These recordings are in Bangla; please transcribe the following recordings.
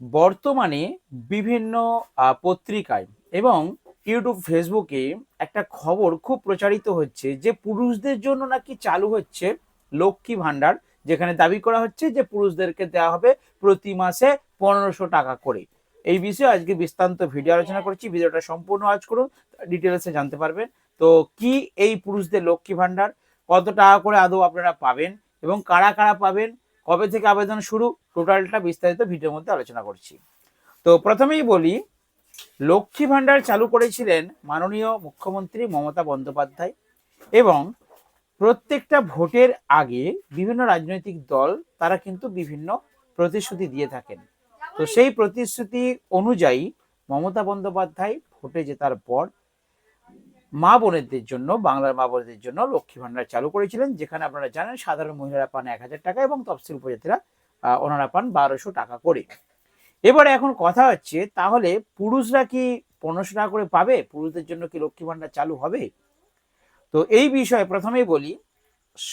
বর্তমানে বিভিন্ন পত্রিকায় এবং ইউটিউব, ফেসবুকে একটা খবর খুব প্রচারিত হচ্ছে যে পুরুষদের জন্য নাকি চালু হচ্ছে লক্ষ্মী ভাণ্ডার, যেখানে দাবি করা হচ্ছে যে পুরুষদেরকে দেওয়া হবে প্রতি মাসে পনেরোশো টাকা করে। এই বিষয়ে আজকে বিস্তান্ত ভিডিও আলোচনা করছি। ভিডিওটা সম্পূর্ণ আজ করুন ডিটেলসে জানতে পারবেন। তো কি এই পুরুষদের লক্ষ্মী ভাণ্ডার? কত টাকা করে আদৌ আপনারা পাবেন এবং কারা কারা পাবেন? কবে থেকে আবেদন শুরু? টোটালটা বিস্তারিত ভিডিওর মধ্যে আলোচনা করছি। তো প্রথমেই বলি, লক্ষ্মী ভাণ্ডার চালু করেছিলেন মাননীয় মুখ্যমন্ত্রী মমতা বন্দ্যোপাধ্যায় এবং প্রত্যেকটা ভোটের আগে বিভিন্ন রাজনৈতিক দল তারা কিন্তু বিভিন্ন প্রতিশ্রুতি দিয়ে থাকেন। তো সেই প্রতিশ্রুতি অনুযায়ী মমতা বন্দ্যোপাধ্যায় ভোটে জেতার পর মা বোনেদের জন্য, বাংলার মা বোনেদের জন্য লক্ষ্মী ভাণ্ডার চালু করেছিলেন, যেখানে আপনারা জানেন সাধারণ মহিলারা পান এক হাজার টাকা এবং তফসিল উপজাতিরা ওনারা পান বারোশো টাকা করে। এবারে এখন কথা হচ্ছে, তাহলে পুরুষরা কি পনেরোশো টাকা করে পাবে? পুরুষদের জন্য কি লক্ষ্মী ভাণ্ডার চালু হবে? তো এই বিষয়ে প্রথমেই বলি,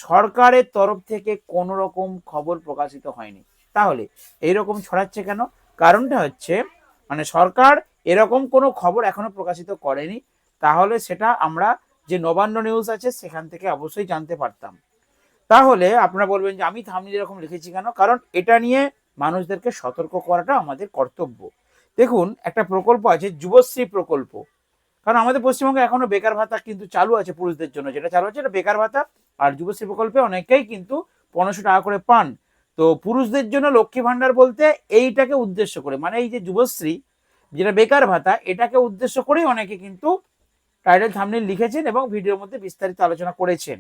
সরকারের তরফ থেকে কোনো রকম খবর প্রকাশিত হয়নি। তাহলে এইরকম ছড়াচ্ছে কেন? কারণটা হচ্ছে মানে সরকার এরকম কোনো খবর এখনও প্রকাশিত করেনি। তাহলে সেটা আমরা যে নবান্ন নিউজ আছে সেখান থেকে অবশ্যই জানতে পারতাম। তাহলে আপনারা বলবেন যে আমি থামনি এরকম লিখেছি কেন? কারণ এটা নিয়ে মানুষদেরকে সতর্ক করাটা আমাদের কর্তব্য। দেখুন, একটা প্রকল্প আছে যুবশ্রী প্রকল্প। কারণ আমাদের পশ্চিমবঙ্গে এখনও বেকার ভাতা কিন্তু চালু আছে পুরুষদের জন্য। যেটা চালু আছে এটা বেকার ভাতা। আর যুবশ্রী প্রকল্পে অনেকেই কিন্তু পনেরোশো টাকা করে পান। তো পুরুষদের জন্য লক্ষ্মী ভাণ্ডার বলতে এইটাকে উদ্দেশ্য করে মানে এই যে যুবশ্রী, যেটা বেকার ভাতা, এটাকে উদ্দেশ্য করেই অনেকে কিন্তু টাইটেল থামনেল লিখেছেন এবং ভিডিওর মধ্যে বিস্তারিত আলোচনা করেছেন।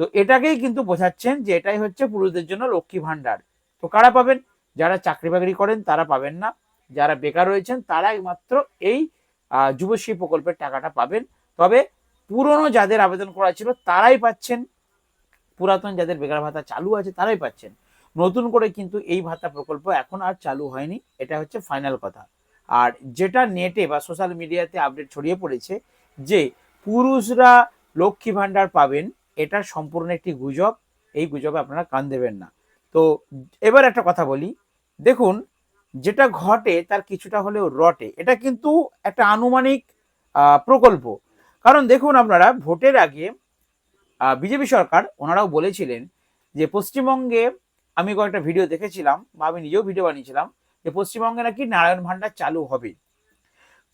তো এটাকেই কিন্তু বোঝাচ্ছেন যে এটাই হচ্ছে পুরুষদের জন্য লক্ষ্মী ভাণ্ডার। তো কারা পাবেন? যারা চাকরি বাকরি করেন তারা পাবেন না। যারা বেকার রয়েছেন তারাই মাত্র এই যুবশ্রী প্রকল্পের টাকাটা পাবেন। তবে পুরনো যাদের আবেদন করা ছিল তারাই পাচ্ছেন। পুরাতন যাদের বেকার ভাতা চালু আছে তারাই পাচ্ছেন। নতুন করে কিন্তু এই ভাতা প্রকল্প এখন আর চালু হয়নি। এটা হচ্ছে ফাইনাল কথা। আর যেটা নেটে বা সোশ্যাল মিডিয়াতে আপডেট ছড়িয়ে পড়েছে যে পুরুষরা লক্ষ্মী ভাণ্ডার পাবেন, এটা সম্পূর্ণ একটি গুজব। এই গুজবে আপনারা কান দেবেন না। তো এবার একটা কথা বলি। দেখুন, যেটা ঘটে তার কিছুটা হলেও রটে। এটা কিন্তু একটা আনুমানিক প্রকল্প। কারণ দেখুন আপনারা, ভোটের আগে বিজেপি সরকার ওনারাও বলেছিলেন যে পশ্চিমবঙ্গে, আমি কয়েকটা ভিডিও দেখেছিলাম বা আমি নিজেও ভিডিও বানিয়েছিলাম, যে পশ্চিমবঙ্গে নাকি নারায়ণ ভাণ্ডার চালু হবে।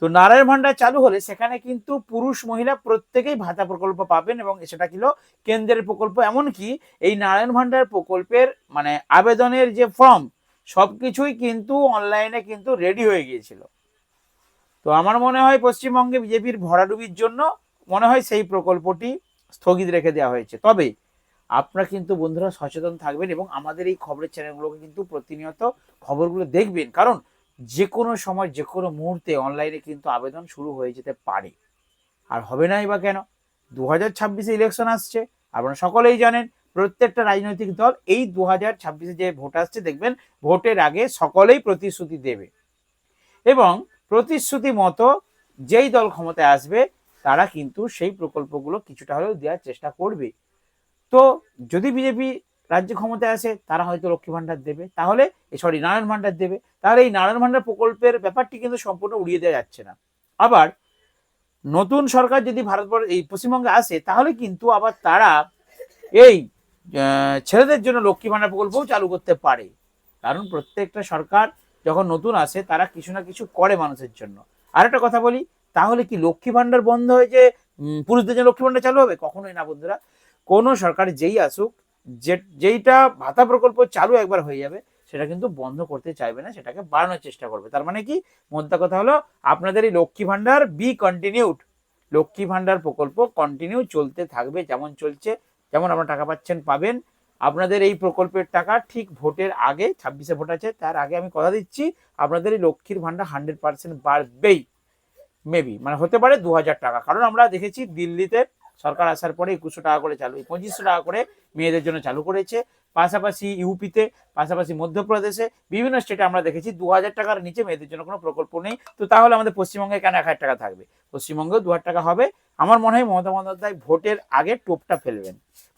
তো নারায়ণ ভান্ডার চালু হলে সেখানে কিন্তু পুরুষ মহিলা প্রত্যেকেই ভাতা প্রকল্প পাবেন এবং সেটা ছিল কেন্দ্রের প্রকল্প। এমনকি এই নারায়ণ ভান্ডার প্রকল্পের মানে আবেদনের যে ফর্ম, সবকিছুই কিন্তু অনলাইনে কিন্তু রেডি হয়ে গিয়েছিল। তো আমার মনে হয় পশ্চিমবঙ্গে বিজেপির ভরাডুবির জন্য মনে হয় সেই প্রকল্পটি স্থগিত রেখে দেওয়া হয়েছে। তবে আপনারা কিন্তু বন্ধুরা সচেতন থাকবেন এবং আমাদের এই খবরের চ্যানেলগুলোকে কিন্তু প্রতিনিয়ত খবরগুলো দেখবেন। কারণ যে কোনো সময় যে কোনো মুহূর্তে অনলাইনে কিন্তু আবেদন শুরু হয়ে যেতে পারে। আর হবে নাই বা কেন? দু হাজার ছাব্বিশে ইলেকশন আসছে। আপনারা সকলেই জানেন, প্রত্যেকটা রাজনৈতিক দল এই দু হাজার ছাব্বিশে যে ভোট আসছে, দেখবেন ভোটের আগে সকলেই প্রতিশ্রুতি দেবে। এবং প্রতিশ্রুতি মতো যেই দল ক্ষমতায় আসবে, তারা কিন্তু সেই প্রকল্পগুলো কিছুটা হলেও দেওয়ার চেষ্টা করবে। তো যদি বিজেপি রাজ্য ক্ষমতায় আসে, তারা হয়তো লক্ষ্মী ভাণ্ডার দেবে। তাহলে সরি নারায়ণ ভাণ্ডার দেবে। তাহলে এই নারায়ণ ভাণ্ডার প্রকল্পের ব্যাপারটি কিন্তু সম্পূর্ণ উড়িয়ে দেওয়া যাচ্ছে না। আবার, নতুন সরকার যদি ভারতবর্ষ, এই পশ্চিমবঙ্গে আসে, তাহলে কিন্তু আবার তারা এই ছেলেদের জন্য লক্ষ্মী ভাণ্ডার প্রকল্পও চালু করতে পারে। কারণ প্রত্যেকটা সরকার যখন নতুন আসে, তারা কিছু না কিছু করে মানুষের জন্য। আর একটা কথা বলি, তাহলে কি লক্ষ্মী ভাণ্ডার বন্ধ হয়ে যে পুরুষদের জন্য লক্ষ্মী ভাণ্ডার চালু হবে? কখনোই না বন্ধুরা। কোনো সরকার যেই আসুক যে, যেইটা ভাতা প্রকল্প চালু একবার হয়ে যাবে, সেটা কিন্তু বন্ধ করতে চাইবে না, সেটাকে বাড়ানোর চেষ্টা করবে। তার মানে কি? মোদ্দা কথা হলো, আপনাদের এই লক্ষ্মী ভাণ্ডার বি কন্টিনিউড লক্ষ্মী ভাণ্ডার প্রকল্প কন্টিনিউ চলতে থাকবে, যেমন চলছে, যেমন আপনারা টাকা পাচ্ছেন, পাবেন। আপনাদের এই প্রকল্পের টাকা ঠিক ভোটের আগে, ছাব্বিশে ভোট আছে, তার আগে আমি কথা দিচ্ছি, আপনাদের এই লক্ষ্মীর ভাণ্ডার হান্ড্রেড পার্সেন্ট বাড়বেই। মেবি মানে হতে পারে দু হাজার টাকা। কারণ আমরা দেখেছি দিল্লিতে সরকার আসার পরে একুশশো টাকা করে চালু পঁচিশশো টাকা করে মেয়েদের জন্য চালু করেছে। পাশাপাশি ইউপিতে, পাশাপাশি মধ্যপ্রদেশে, বিভিন্ন স্টেটে আমরা দেখেছি দু হাজার টাকার নিচে মেয়েদের জন্য কোনো প্রকল্প নেই। তো তাহলে আমাদের পশ্চিমবঙ্গে কেন এক হাজার টাকা থাকবে? পশ্চিমবঙ্গেও দু হাজার টাকা হবে। আমার মনে হয় মমতা বন্দ্যোপাধ্যায় ভোটের আগে টোপটা ফেলবেন।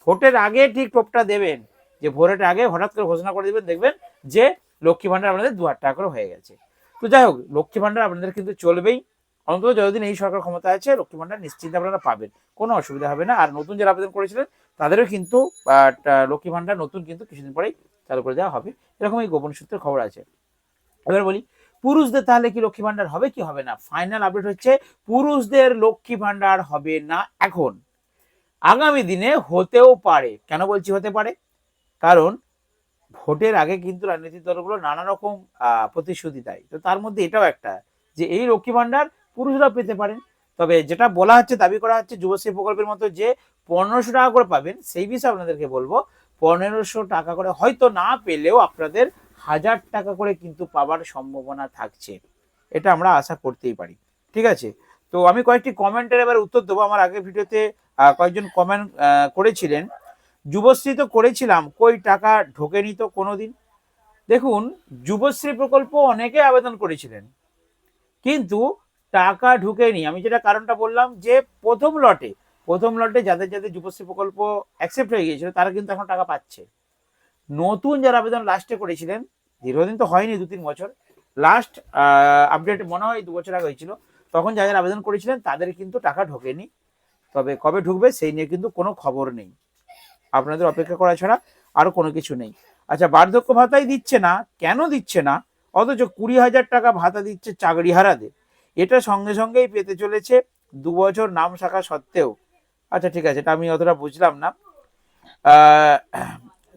ভোটের আগে ঠিক টোপটা দেবেন। যে ভোটের আগে হঠাৎ করে ঘোষণা করে দেবেন, দেখবেন যে লক্ষ্মী ভাণ্ডার আপনাদের দু হাজার টাকা করে হয়ে গেছে। তো যাই হোক, লক্ষ্মী ভাণ্ডার আপনাদের কিন্তু চলবেই। অন্তত যতদিন এই সরকার ক্ষমতা আছে লক্ষ্মী ভাণ্ডার নিশ্চিন্তে আপনারা পাবেন। কোনো অসুবিধা হবে না। আর নতুন যারা আবেদন করেছিলেন, তাদেরও কিন্তু লক্ষ্মী ভাণ্ডার নতুন কিন্তু কিছুদিন পরেই চালু করে দেওয়া হবে। এরকম এই গোপন সূত্রের খবর আছে। এবার বলি, পুরুষদের তাহলে কি লক্ষ্মী ভাণ্ডার হবে কি হবে না? ফাইনাল আপডেট হচ্ছে, পুরুষদের লক্ষ্মী ভাণ্ডার হবে না এখন। আগামী দিনে হতেও পারে। কেন বলছি হতে পারে? কারণ ভোটের আগে কিন্তু রাজনৈতিক দলগুলো নানা রকম প্রতিশ্রুতি দেয়। তো তার মধ্যে এটাও একটা যে এই লক্ষ্মী ভাণ্ডার পুরুষরা পেতে পারেন। তবে যেটা বলা হচ্ছে, দাবি করা হচ্ছে, যুবশ্রী প্রকল্পের মতো যে পনেরোশো টাকা করে পাবেন, সেই বিষয়ে আপনাদেরকে বলব, পনেরোশো টাকা করে হয়তো না পেলেও আপনাদের হাজার টাকা করে কিন্তু পাওয়ার সম্ভাবনা থাকছে। এটা আমরা আশা করতেই পারি। ঠিক আছে? তো আমি কয়েকটি কমেন্টের এবার উত্তর দেবো। আমার আগের ভিডিওতে কয়েকজন কমেন্ট করেছিলেন। যুবশ্রী তো করেছিলাম, কই টাকা ঢোকেনি তো কোনো দিন দেখুন, যুবশ্রী প্রকল্প অনেকে আবেদন করেছিলেন। কিন্তু টাকা ঢুকেনি। আমি যেটা কারণটা বললাম যে প্রথম লটে প্রথম লটে যাদের যাদের যুবশ্রী প্রকল্প অ্যাকসেপ্ট হয়ে গিয়েছিল, তারা কিন্তু এখন টাকা পাচ্ছে। নতুন যারা আবেদন লাস্টে করেছিলেন, দীর্ঘদিন তো হয়নি, দু তিন বছর লাস্ট আপডেট মনে হয় দু বছর আগে হয়েছিল, তখন যাদের আবেদন করেছিলেন, তাদের কিন্তু টাকা ঢোকেনি। তবে কবে ঢুকবে সেই নিয়ে কিন্তু কোনো খবর নেই। আপনাদের অপেক্ষা করা ছাড়া আরও কোনো কিছু নেই। আচ্ছা বার্ধক্য ভাতাই দিচ্ছে না, কেন দিচ্ছে না? অথচ কুড়ি হাজার টাকা ভাতা দিচ্ছে চাকরিহারাদের। এটা সঙ্গে সঙ্গেই পেতে চলেছে দু বছর নাম শাখা সত্ত্বেও। আচ্ছা ঠিক আছে, এটা আমি অতটা বুঝলাম না।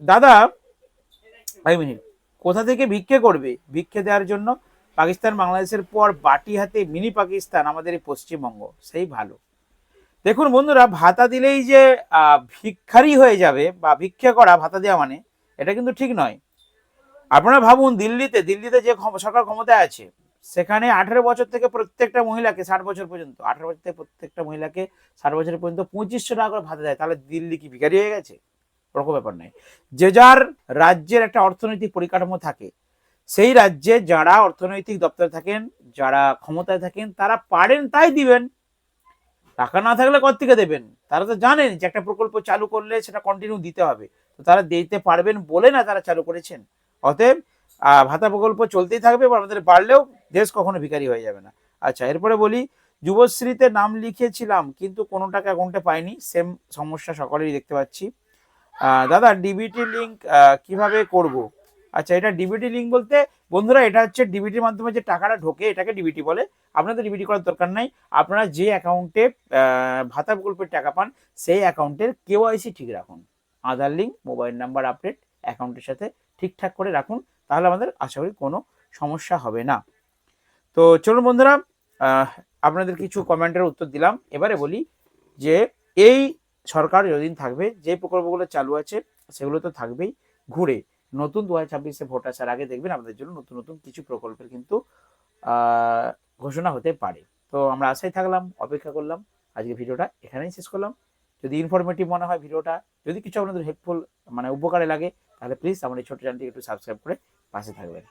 দাদা, এক মিনিট। কোথা থেকে ভিক্ষে করবে? ভিক্ষে দেওয়ার জন্য পাকিস্তান, বাংলাদেশের পর বাটি হাতে মিনি পাকিস্তান, আমাদের এই পশ্চিমবঙ্গ। সেই ভালো। দেখুন বন্ধুরা, ভাতা দিলেই যে ভিক্ষারি হয়ে যাবে বা ভিক্ষা করা, ভাতা দেওয়া মানে এটা কিন্তু ঠিক নয়। আপনারা ভাবুন, দিল্লিতে দিল্লিতে যে সরকার ক্ষমতায় আছে সেখানে আঠারো বছর থেকে প্রত্যেকটা মহিলাকে ষাট বছর পর্যন্ত, আঠারো বছর থেকে প্রত্যেকটা মহিলাকে ষাট বছর পর্যন্ত পঁচিশশো টাকা করে ভাতা দেয়। তাহলে দিল্লি কি ভিখারি হয়ে গেছে? ওরকম ব্যাপার নয়। যে যার রাজ্যের একটা অর্থনৈতিক পরিকাঠামো থাকে, সেই রাজ্যে যারা অর্থনৈতিক দপ্তরে থাকেন, যারা ক্ষমতায় থাকেন, তারা পারেন তাই দিবেন। টাকা না থাকলে থেকে দেবেন? তারা তো জানেন যে একটা প্রকল্প চালু করলে সেটা কন্টিনিউ দিতে হবে। তো তারা দিতে পারবেন বলে না তারা চালু করেছেন। অতএব ভাতা প্রকল্প চলতেই থাকবে এবং আমাদের বাড়লেও দেশ কখনো ভিখারি হয়ে যাবে না। আচ্ছা এরপরে বলি, যুবশ্রীতে নাম লিখেছিলাম, কিন্তু কোনো টাকা অ্যাকাউন্টে পাইনি। সেম সমস্যা সকলেই দেখতে পাচ্ছি। দাদা ডিবিটি লিঙ্ক কীভাবে করব? আচ্ছা এটা ডিবিটি লিঙ্ক বলতে, বন্ধুরা, এটা হচ্ছে ডিবিটির মাধ্যমে যে টাকাটা ঢোকে, এটাকে ডিবিটি বলে। আপনাদের ডিবিটি করার দরকার নাই। আপনারা যে অ্যাকাউন্টে ভাতা প্রকল্পের টাকা পান, সেই অ্যাকাউন্টের কেওয়াইসি ঠিক রাখুন। Aadhaar link mobile number update অ্যাকাউন্টের সাথে ঠিকঠাক করে রাখুন। তাহলে আমাদের, আশা করি কোনো সমস্যা হবে না। তো চলুন বন্ধুরা আপনাদের কিছু কমেন্টের উত্তর দিলাম। এবারে বলি যে, এই সরকার যতদিন থাকবে, যে প্রকল্পগুলো চালু আছে, সেগুলো তো থাকবেই ঘুরে। নতুন দু হাজার ছাব্বিশে ভোট আসার আগে দেখবেন আপনাদের জন্য নতুন নতুন কিছু প্রকল্পের কিন্তু ঘোষণা হতে পারে। তো আমরা আশায় থাকলাম, অপেক্ষা করলাম, আজকে ভিডিওটা এখানেই শেষ করলাম। যদি ইনফরমেটিভ মনে হয় ভিডিওটা, যদি কিছু আপনাদের হেল্পফুল মানে উপকারে লাগে, তাহলে প্লিজ আমার এই ছোট চ্যানেলটি একটু সাবস্ক্রাইব করে পাশে থাকবেন।